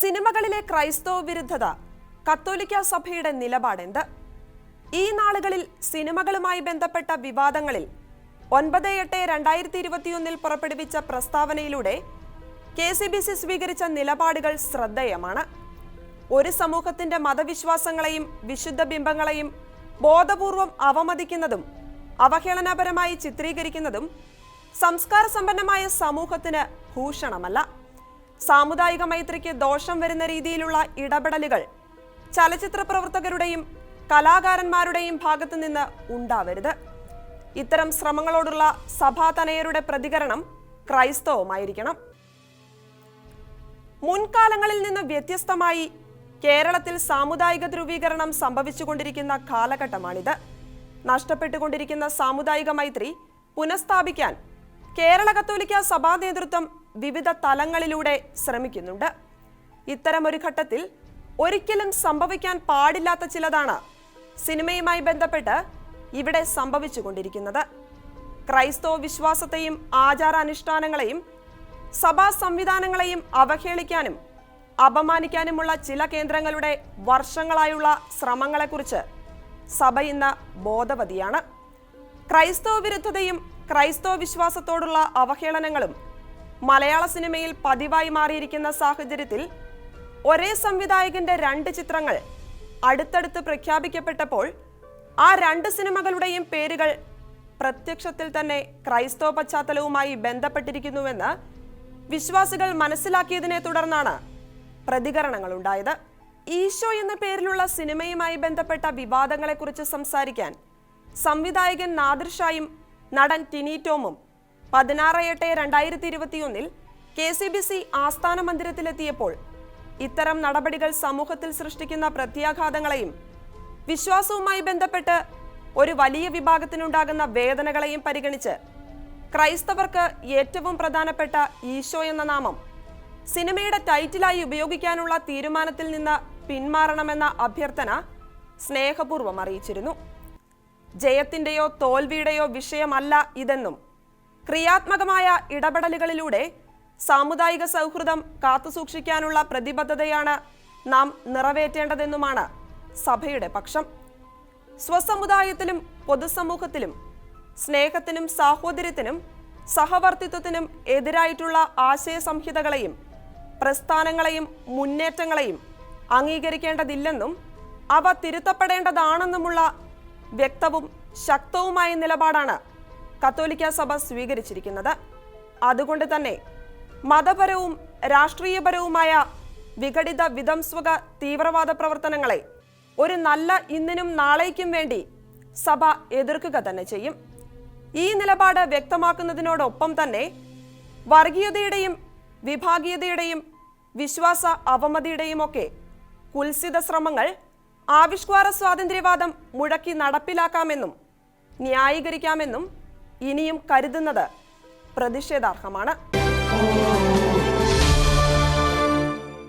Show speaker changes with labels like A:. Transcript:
A: സിനിമകളിലെ ക്രൈസ്തവ വിരുദ്ധത കത്തോലിക്ക സഭയുടെ നിലപാടെന്ത്? ഈ നാളുകളിൽ സിനിമകളുമായി ബന്ധപ്പെട്ട വിവാദങ്ങളിൽ ഒൻപത് എട്ട് രണ്ടായിരത്തി ഇരുപത്തിയൊന്നിൽ പുറപ്പെടുവിച്ച പ്രസ്താവനയിലൂടെ കെ സി ബി സി സ്വീകരിച്ച നിലപാടുകൾ ശ്രദ്ധേയമാണ്. ഒരു സമൂഹത്തിന്റെ മതവിശ്വാസങ്ങളെയും വിശുദ്ധ ബിംബങ്ങളെയും ബോധപൂർവം അവമതിക്കുന്നതും അവഹേളനപരമായി ചിത്രീകരിക്കുന്നതും സംസ്കാര സമ്പന്നമായ സമൂഹത്തിന് ഭൂഷണമല്ല. സാമുദായിക മൈത്രിക്ക് ദോഷം വരുന്ന രീതിയിലുള്ള ഇടപെടലുകൾ ചലച്ചിത്ര പ്രവർത്തകരുടെയും കലാകാരന്മാരുടെയും ഭാഗത്തു നിന്ന് ഉണ്ടാവരുത്. ഇത്തരം ശ്രമങ്ങളോടുള്ള സഭാതനയരുടെ പ്രതികരണം ക്രൈസ്തവമായിരിക്കണം. മുൻകാലങ്ങളിൽ നിന്ന് വ്യത്യസ്തമായി കേരളത്തിൽ സാമുദായിക ധ്രുവീകരണം സംഭവിച്ചുകൊണ്ടിരിക്കുന്ന കാലഘട്ടമാണിത്. നഷ്ടപ്പെട്ടുകൊണ്ടിരിക്കുന്ന സാമുദായിക മൈത്രി പുനഃസ്ഥാപിക്കാൻ കേരള കത്തോലിക്ക സഭാ നേതൃത്വം വിവിധ തലങ്ങളിലൂടെ ശ്രമിക്കുന്നുണ്ട്. ഇത്തരം ഒരു ഘട്ടത്തിൽ ഒരിക്കലും സംഭവിക്കാൻ പാടില്ലാത്ത ചിലതാണ് സിനിമയുമായി ബന്ധപ്പെട്ട് ഇവിടെ സംഭവിച്ചുകൊണ്ടിരിക്കുന്നത്. ക്രൈസ്തവ വിശ്വാസത്തെയും ആചാരാനുഷ്ഠാനങ്ങളെയും സഭാ സംവിധാനങ്ങളെയും അവഹേളിക്കാനും അപമാനിക്കാനുമുള്ള ചില കേന്ദ്രങ്ങളുടെ വർഷങ്ങളായുള്ള ശ്രമങ്ങളെക്കുറിച്ച് സഭ ഇന്ന് ബോധവതിയാണ്. ക്രൈസ്തവ വിരുദ്ധതയും ക്രൈസ്തവ വിശ്വാസത്തോടുള്ള അവഹേളനങ്ങളും മലയാള സിനിമയിൽ പതിവായി മാറിയിരിക്കുന്ന സാഹചര്യത്തിൽ ഒരേ സംവിധായകന്റെ രണ്ട് ചിത്രങ്ങൾ അടുത്തടുത്ത് പ്രഖ്യാപിക്കപ്പെട്ടപ്പോൾ ആ രണ്ട് സിനിമകളുടെയും പേരുകൾ പ്രത്യക്ഷത്തിൽ തന്നെ ക്രൈസ്തവ പശ്ചാത്തലവുമായി ബന്ധപ്പെട്ടിരിക്കുന്നുവെന്ന് വിശ്വാസികൾ മനസ്സിലാക്കിയതിനെ തുടർന്നാണ് പ്രതികരണങ്ങൾ ഉണ്ടായത്. ഈശോ എന്ന പേരിലുള്ള സിനിമയുമായി ബന്ധപ്പെട്ട വിവാദങ്ങളെക്കുറിച്ച് സംസാരിക്കാൻ സംവിധായകൻ നാദിർഷായും നടൻ ടിനി ടോമും പതിനാറ് എട്ട് രണ്ടായിരത്തി ഇരുപത്തിയൊന്നിൽ കെ സി ബി സി ആസ്ഥാന മന്ദിരത്തിലെത്തിയപ്പോൾ ഇത്തരം നടപടികൾ സമൂഹത്തിൽ സൃഷ്ടിക്കുന്ന പ്രത്യാഘാതങ്ങളെയും വിശ്വാസവുമായി ബന്ധപ്പെട്ട് ഒരു വലിയ വിഭാഗത്തിനുണ്ടാകുന്ന വേദനകളെയും പരിഗണിച്ച് ക്രൈസ്തവർക്ക് ഏറ്റവും പ്രധാനപ്പെട്ട ഈശോ എന്ന നാമം സിനിമയുടെ ടൈറ്റിലായി ഉപയോഗിക്കാനുള്ള തീരുമാനത്തിൽ നിന്ന് പിന്മാറണമെന്ന അഭ്യർത്ഥന സ്നേഹപൂർവം അറിയിച്ചിരുന്നു. ജയത്തിന്റെയോ തോൽവിയുടെയോ വിഷയമല്ല ഇതെന്നും ക്രിയാത്മകമായ ഇടപെടലുകളിലൂടെ സാമുദായിക സൗഹൃദം കാത്തുസൂക്ഷിക്കാനുള്ള പ്രതിബദ്ധതയാണ് നാം നിറവേറ്റേണ്ടതെന്നുമാണ് സഭയുടെ പക്ഷം. സ്വസമുദായത്തിലും പൊതുസമൂഹത്തിലും സ്നേഹത്തിനും സാഹോദര്യത്തിനും സഹവർത്തിത്വത്തിനും എതിരായിട്ടുള്ള ആശയ സംഹിതകളെയും പ്രസ്ഥാനങ്ങളെയും മുന്നേറ്റങ്ങളെയും അംഗീകരിക്കേണ്ടതില്ലെന്നും അവ തിരുത്തപ്പെടേണ്ടതാണെന്നുമുള്ള വ്യക്തവും ശക്തവുമായ നിലപാടാണ് കത്തോലിക്ക സഭ സ്വീകരിച്ചിരിക്കുന്നത്. അതുകൊണ്ട് തന്നെ മതപരവും രാഷ്ട്രീയപരവുമായ വിഘടിത വിധംസ്വക തീവ്രവാദ പ്രവർത്തനങ്ങളെ ഒരു നല്ല ഇന്നിനും നാളേക്കും വേണ്ടി സഭ എതിർക്കുക തന്നെ ചെയ്യും. ഈ നിലപാട് വ്യക്തമാക്കുന്നതിനോടൊപ്പം തന്നെ വർഗീയതയുടെയും വിഭാഗീയതയുടെയും വിശ്വാസ അവമതിയുടെയും ഒക്കെ കുൽസിത ശ്രമങ്ങൾ ആവിഷ്കാര സ്വാതന്ത്ര്യവാദം മുഴക്കി നടപ്പിലാക്കാമെന്നും ന്യായീകരിക്കാമെന്നും ഇനിയും കരുതുന്നത് പ്രതിഷേധാർഹമാണ്.